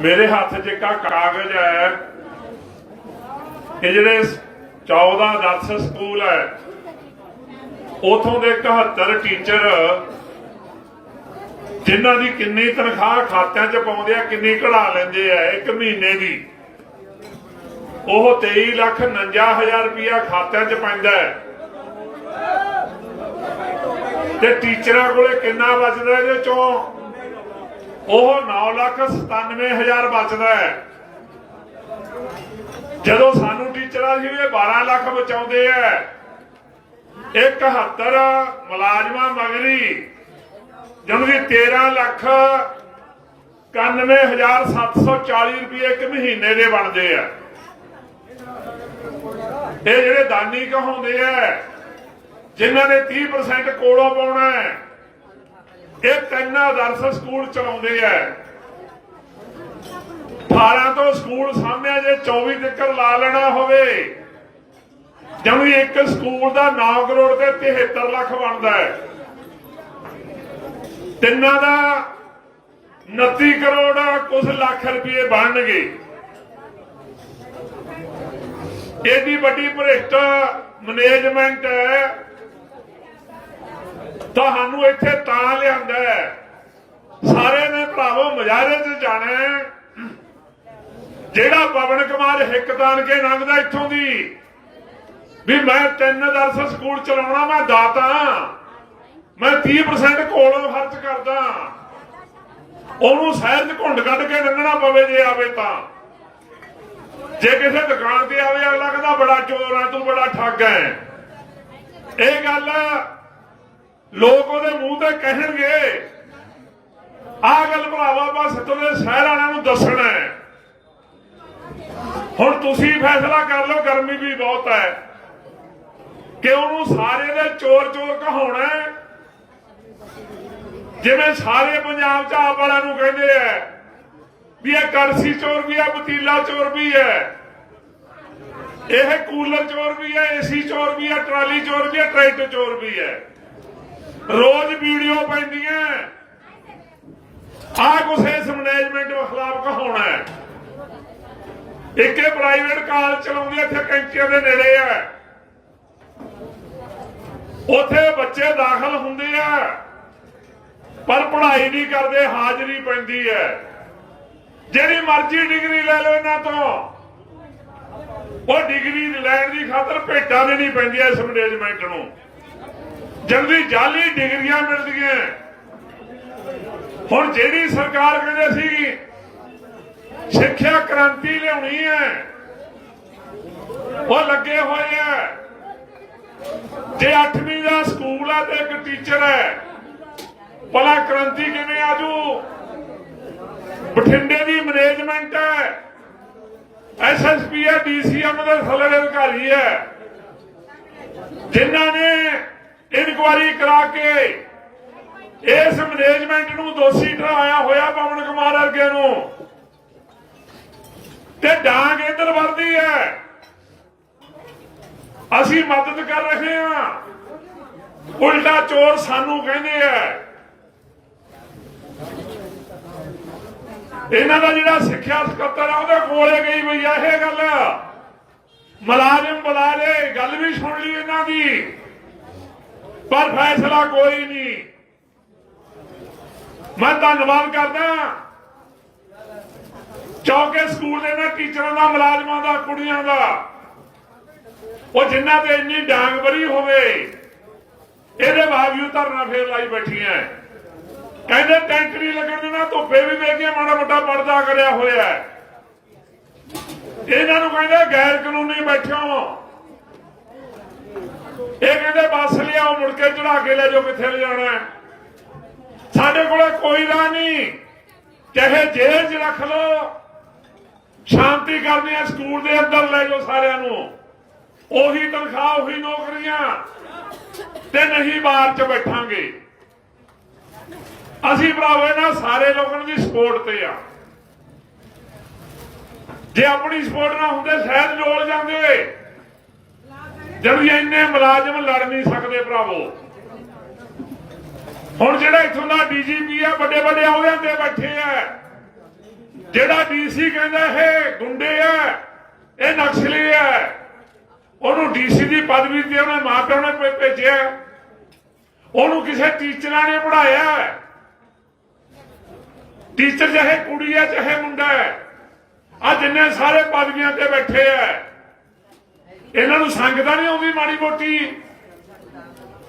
ਮੇਰੇ ਹੱਥ 'ਚ ਇੱਕ ਆਹ ਕਾਗਜ਼ ਹੈ ਇਹ ਜਿਹੜੇ 14 ਦਰਸ ਸਕੂਲ ਹੈ। ਉਥੋਂ ਦੇ 71 ਟੀਚਰ ਜਿਨ੍ਹਾਂ ਦੀ ਕਿੰਨੀ ਤਨਖਾਹ ਖਾਤਿਆਂ 'ਚ ਪਾਉਂਦੇ ਆ, ਕਿੰਨੀ ਕਢਾ ਲੈਂਦੇ ਆ ਇੱਕ ਮਹੀਨੇ ਦੀ। ਉਹ 23 ਲੱਖ 49000 ਰੁਪਇਆ ਖਾਤਿਆਂ 'ਚ ਪੈਂਦਾ ਹੈ। ਤੇ ਟੀਚਰਾਂ ਕੋਲੇ ਕਿੰਨਾ ਬਚਦਾ ਇਹਦੇ ਚੋਂ? ਉਹ 9 ਲੱਖ 97000 ਬਚਦਾ ਹੈ। ਜਦੋਂ ਸਾਨੂੰ ਟੀਚਰਾਂ ਸੀ, ਇਹ 12 ਲੱਖ ਬਚਾਉਂਦੇ ਐ ਇਹ 71 ਮੁਲਾਜ਼ਮਾਂ ਮਗਰੀ ਜਿਹਨੂੰ ਦੀ 13 ਲੱਖ 91740 ਰੁਪਏ ਇੱਕ ਮਹੀਨੇ ਦੇ ਬਣਦੇ ਆ ਇਹ ਜਿਹੜੇ ਦਾਨੀ ਕਹਾਉਂਦੇ ਆ ਜਿਨ੍ਹਾਂ ਨੇ 30% ਕੋਲੋਂ ਪਾਉਣਾ ਹੈ ਇਹ ਤਿੰਨ ਆਦਰਸ਼ ਸਕੂਲ ਚਲਾਉਂਦੇ ਆ। 18 ਤੋਂ ਸਕੂਲ ਸਾਹਮਣੇ ਜੇ 24 ਤੱਕ ਲਾ ਲੈਣਾ ਹੋਵੇ। ਜਦੋਂ ਇੱਕ ਸਕੂਲ ਦਾ 9 ਕਰੋੜ ਤੇ 73 ਲੱਖ ਬਣਦਾ ਹੈ। ਤਿੰਨਾਂ ਦਾ 29 ਕਰੋੜ ਕੁਝ ਲੱਖ ਰੁਪਏ ਬਣਨਗੇ। ਇਹਦੀ ਵੱਡੀ ਭ੍ਰਿਸ਼ਟ ਮੈਨੇਜਮੈਂਟ ਹੈ। ਤੁਹਾਨੂੰ ਇੱਥੇ ਤਾਂ ਲਿਆਂਦਾ ਸਾਰੇ ਨੇ ਭਰਾਵੋ ਮਜ਼ਾਰੇ 'ਚ ਜਾਣਾ ਜਿਹੜਾ ਪਵਨ ਕੁਮਾਰ ਹਿੱਕ ਕੇ ਲੰਘਦਾ ਇੱਥੋਂ ਦੀ। ਵੀ ਮੈਂ ਤਿੰਨ ਦਰਸ ਸਕੂਲ ਚਲਾਉਣਾ, ਮੈਂ ਦਾਤਾ। ਮੈਂ 30% ਕੋਲੋਂ ਖਰਚ ਕਰਦਾ। ਉਹਨੂੰ ਸ਼ਹਿਰ 'ਚ ਘੁੰਡ ਕੱਢ ਕੇ ਲੰਘਣਾ ਪਵੇ ਜੇ ਆਵੇ ਤਾਂ। ਜੇ ਕਿਸੇ ਦੁਕਾਨ ਤੇ ਆਵੇ, ਅਗਲਾ ਕਹਿੰਦਾ, ਬੜਾ ਚੋਰ ਹੈ ਤੂੰ ਬੜਾ ਠੱਗ ਹੈ। ਇਹ ਗੱਲ ਲੋਕ ਉਹਦੇ ਮੂੰਹ ਤੇ ਕਹਿਣਗੇ ਆਹ ਗੱਲ ਭਰਾਵਾ, ਬਸ ਤੁਹਾਡੇ ਸ਼ਹਿਰ ਵਾਲਿਆਂ ਨੂੰ ਦੱਸਣਾ ਹੈ। ਹੁਣ ਤੁਸੀਂ ਫੈਸਲਾ ਕਰ ਲਓ, ਗਰਮੀ ਵੀ ਬਹੁਤ ਹੈ। ਕਿ ਉਹਨੂੰ ਸਾਰੇ ਦੇ ਚੋਰ ਚੋਰ ਕਹਾਉਣਾ ਜਿਵੇਂ ਸਾਰੇ ਪੰਜਾਬ ਚ ਆਪ ਵਾਲਿਆਂ ਨੂੰ ਕਹਿੰਦੇ ਆ ਵੀ ਇਹ ਕਰਸੀ ਚੋਰ ਵੀ ਹੈ ਪਤੀਲਾ ਚੋਰ ਵੀ ਹੈ। ਇਹ ਕੂਲਰ ਚੋਰ ਵੀ ਹੈ, ਏਸੀ ਚੋਰ ਵੀ ਹੈ, ਟਰਾਲੀ ਚੋਰ ਵੀ ਹੈ, ਟਰੈਕਟਰ ਚੋਰ ਵੀ ਹੈ। ਰੋਜ਼ ਵੀਡੀਓ ਪੈਂਦੀਆਂ। ਆ ਕੁਛ ਇਸ ਮੈਨੇਜਮੈਂਟ ਦੇ ਖਿਲਾਫ ਕਹਾਉਣਾ ਹੈ। ਇੱਕੇ ਪ੍ਰਾਈਵੇਟ ਕਾਲ ਚਲਾਉਂਦੇ ਇੱਥੇ ਕੈਂਚੀਆਂ ਦੇ ਨੇੜੇ ਆ। ਉੱਥੇ ਬੱਚੇ ਦਾਖਲ ਹੁੰਦੇ ਆ, ਪਰ ਪੜ੍ਹਾਈ ਨਹੀਂ ਕਰਦੇ, ਹਾਜ਼ਰੀ ਪੈਂਦੀ ਹੈ। ਜਿਹੜੀ ਮਰਜ਼ੀ ਡਿਗਰੀ ਲੈ ਲਓ ਇਹਨਾਂ ਤੋਂ। ਉਹ ਡਿਗਰੀ ਲੈਣ ਦੀ ਖਾਤਰ ਭੇਟਾਂ ਦੇਣੀ ਪੈਂਦੀਆਂ ਇਸ ਮੈਨੇਜਮੈਂਟ ਨੂੰ। ਜਲਦੀ ਜਾਲੀ ਡਿਗਰੀਆਂ ਮਿਲਦੀਆਂ। ਹੁਣ ਜਿਹੜੀ ਸਰਕਾਰ ਕਹਿੰਦੇ ਸੀ ਸਿੱਖਿਆ ਕ੍ਰਾਂਤੀ ਲਿਆਉਣੀ ਹੈ, ਉਹ ਲੱਗੇ ਹੋਏ ਆ। ਜੇ 8ਵੀਂ ਦਾ ਸਕੂਲ ਹੈ ਤੇ ਇੱਕ ਟੀਚਰ ਹੈ, ਭਲਾ ਕ੍ਰਾਂਤੀ ਕਿਵੇਂ ਆਜੂ ਬਠਿੰਡੇ ਦੀ ਮੈਨੇਜਮੈਂਟ ਹੈ ਐਸਐਸਪੀ ਹੈ ਡੀਸੀਐਮ ਦੇ ਥੱਲੇ ਅਧਿਕਾਰੀ ਹੈ। ਜਿਨ੍ਹਾਂ ਨੇ ਇਨਕੁਆਰੀ ਕਰਾ ਕੇ ਇਸ ਮੈਨੇਜਮੈਂਟ ਨੂੰ ਦੋਸ਼ੀ ਠਹਿਰਾਇਆ ਹੋਇਆ ਪਵਨ ਕੁਮਾਰ ਵਰਗੇ ਨੂੰ। ਤੇ ਡਾਂਗ ਇੱਧਰ ਵੱਧਦੀ ਹੈ। ਅਸੀਂ ਮਦਦ ਕਰ ਰਹੇ ਹਾਂ। ਉਲਟਾ ਚੋਰ ਸਾਨੂੰ ਕਹਿੰਦੇ ਆ। ਇਹਨਾਂ ਦਾ ਜਿਹੜਾ ਸਿੱਖਿਆ ਸਕੱਤਰ ਆ, ਉਹਦੇ ਕੋਲੇ ਗਈ ਹੋਈ ਆ ਇਹ ਗੱਲ। ਮੁਲਾਜ਼ਮ ਬੁਲਾ ਲਏ ਗੱਲ ਵੀ ਸੁਣ ਲਈ ਇਹਨਾਂ ਦੀ। ਪਰ ਫੈਸਲਾ ਕੋਈ ਨਹੀਂ। ਮੈਂ ਧੰਨਵਾਦ ਕਰਦਾ। ਚੌਕੇ ਸਕੂਲ ਦੇ ਨਾ ਟੀਚਰਾਂ ਦਾ, ਮੁਲਾਜ਼ਮਾਂ ਦਾ, ਕੁੜੀਆਂ ਦਾ। ਉਹ ਜਿਨ੍ਹਾਂ ਤੇ ਇੰਨੀ ਡਾਂਗ ਬਰੀ ਹੋਵੇ, ਇਹਦੇ ਬਾਵਜੂਦ ਧਰਨਾ ਫੇਰ ਲਾਈ ਬੈਠੀਆਂ ਕਹਿੰਦੇ ਟੈਂਕ ਨਹੀਂ ਲੱਗਣ ਦੇਣਾ, ਧੁੱਪੇ ਵੀ ਵੇਖੀਏ ਮਾੜਾ ਮੋਟਾ ਪਰਦਾ ਕਰਿਆ ਹੋਇਆ। ਇਹਨਾਂ ਨੂੰ ਕਹਿੰਦੇ ਗੈਰ ਕਾਨੂੰਨੀ ਬੈਠਿਓ ਇਹ ਕਹਿੰਦੇ ਬੱਸ ਲਿਆਓ, ਮੁੜ ਕੇ ਚੜਾ ਕੇ ਲੈ ਜਾਓ ਕਿੱਥੇ ਲਿਜਾਣਾ ਸਾਡੇ ਕੋਲੇ ਕੋਈ ਰਾਹ ਨਹੀਂ। ਚਾਹੇ ਜੇਲ੍ਹ 'ਚ ਰੱਖ ਲਓ। ਸ਼ਾਂਤੀ ਕਰਨੀ ਹੈ, ਸਕੂਲ ਦੇ ਅੰਦਰ ਲੈ ਜਾਓ ਸਾਰਿਆਂ ਨੂੰ। ਉਹੀ ਤਨਖਾਹ, ਉਹੀ ਨੌਕਰੀਆਂ। ਤੇ ਨਹੀਂ ਬਾਹਰ 'ਚ ਬੈਠਾਂਗੇ। ਅਸੀਂ ਭਰਾਵੋ, ਇਹਨਾਂ ਸਾਰੇ ਲੋਕਾਂ ਦੀ ਸਪੋਰਟ ਤੇ ਆ। ਜੇ ਆਪਣੀ ਸਪੋਰਟ ਨਾ ਹੁੰਦੇ, ਸ਼ਾਇਦ ਜੋੜ ਜਾਂਦੇ। ਜਦੋਂ ਇੰਨੇ ਮੁਲਾਜ਼ਮ ਲੜ ਨਹੀਂ ਸਕਦੇ ਭਰਾਵੋ। ਹੁਣ ਜਿਹੜਾ ਇੱਥੋਂ ਦਾ ਡੀਜੀਪੀ ਆ, ਵੱਡੇ ਵੱਡੇ ਅਹੁਦਿਆਂ ਤੇ ਬੈਠੇ ਆ। ਜਿਹੜਾ ਡੀਸੀ ਕਹਿੰਦਾ ਇਹ ਗੁੰਡੇ ਆ, ਇਹ ਨਕਸਲੀ ਆ। ਉਹਨੂੰ ਡੀਸੀ ਦੀ ਪਦਵੀ ਤੇ ਉਹਨੇ ਮਾਪਿਆਂ ਨੇ ਭੇਜਿਆ। ਉਹਨੂੰ ਕਿਸੇ ਟੀਚਰਾਂ ਨੇ ਪੜਾਇਆ ਟੀਚਰ ਚਾਹੇ ਕੁੜੀ ਹੈ ਚਾਹੇ ਮੁੰਡਾ ਹੈ ਆ ਜਿੰਨੇ ਸਾਰੇ ਪਦਵੀਆਂ ਤੇ ਬੈਠੇ ਆ। ਇਹਨਾਂ ਨੂੰ ਸੰਗਤਾਂ ਨਹੀਂ ਆਉਂਦੀ ਮਾੜੀ ਮੋਟੀ।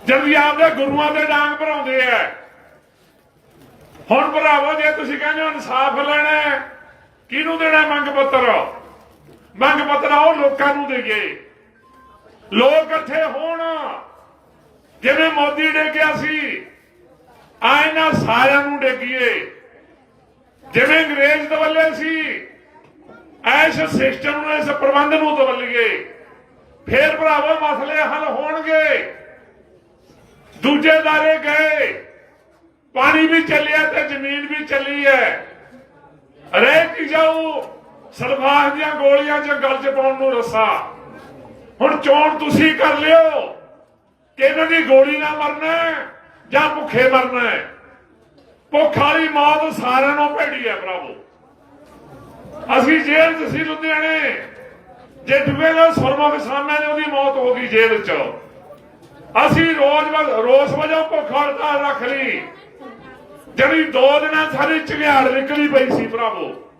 ਜਦ ਵੀ ਆਪਦੇ ਗੁਰੂਆਂ ਦੇ ਡਾਂਗ ਭਰਾਉਂਦੇ ਆ। ਹੁਣ ਭਰਾਵੋ, ਜੇ ਤੁਸੀਂ ਕਹਿੰਦੇ ਹੋ ਇਨਸਾਫ ਲੈਣਾ ਕਿਹਨੂੰ ਦੇਣਾ ਮੰਗ ਪੱਤਰ? ਮੰਗ ਪੱਤਰ ਉਹ ਲੋਕਾਂ ਨੂੰ ਦੇਈਏ। ਲੋਕ ਇੱਥੇ ਹੋਣ। ਜਿਵੇਂ ਮੋਦੀ ਡੇਕਿਆ ਸੀ, ਆ ਇਹਨਾਂ ਸਾਰਿਆਂ ਨੂੰ ਡੇਕੀਏ ਜਿਵੇਂ ਅੰਗਰੇਜ਼ ਦਵੱਲੇ ਸੀ ਐਸ ਸਿਸਟਮ ਨੂੰ, ਇਸ ਪ੍ਰਬੰਧ ਨੂੰ ਦਵੱਲੀਏ। ਫੇਰ ਭਰਾਵੋ ਮਸਲੇ ਹੱਲ ਹੋਣਗੇ। ਦੂਜੇ ਦਾਰੇ ਗਏ। ਪਾਣੀ ਵੀ ਚੱਲਿਆ ਤੇ ਜ਼ਮੀਨ ਵੀ ਚੱਲੀ ਹੈ। ਰਹਿ ਕੀ ਜਾਊ? ਸਰਵਾਹ ਦੀਆਂ ਗੋਲੀਆਂ ਚ ਗਲ ਚ ਪਾਉਣ ਨੂੰ ਰੱਸਾ? ਹੁਣ ਚੋਣ ਤੁਸੀਂ ਕਰ ਲਿਓ। ਕਿ ਇਹਨਾਂ ਦੀ ਗੋਲੀ ਨਾਲ ਮਰਨਾ ਜਾਂ ਭੁੱਖੇ ਮਰਨਾ ਭੁੱਖ ਵਾਲੀ ਮੌਤ ਸਾਰਿਆਂ ਨੂੰ ਭੇੜੀ ਹੈ ਭਰਾਵੋ। ਅਸੀਂ ਜੇਲ੍ਹ 'ਚ ਸੀ ਲੁਧਿਆਣੇ। ਜੇ ਡੁੱਬੇ ਨਾਲ ਸੁਰਮੁਖ ਸਾਹਮਣੇ ਨੇ ਉਹਦੀ ਮੌਤ ਹੋ ਗਈ ਜੇਲ੍ਹ 'ਚ। ਅਸੀਂ ਰੋਜ਼ ਵ- ਰੋਸ ਵਜੋਂ ਭੁੱਖ ਹੜਤਾਲ ਰੱਖ ਲਈ। ਜਿਹੜੀ ਦੋ ਦਿਨਾਂ ਸਾਰੀ ਝਗਿਆੜ ਨਿਕਲੀ ਪਈ ਸੀ ਭਰਾਵੋ।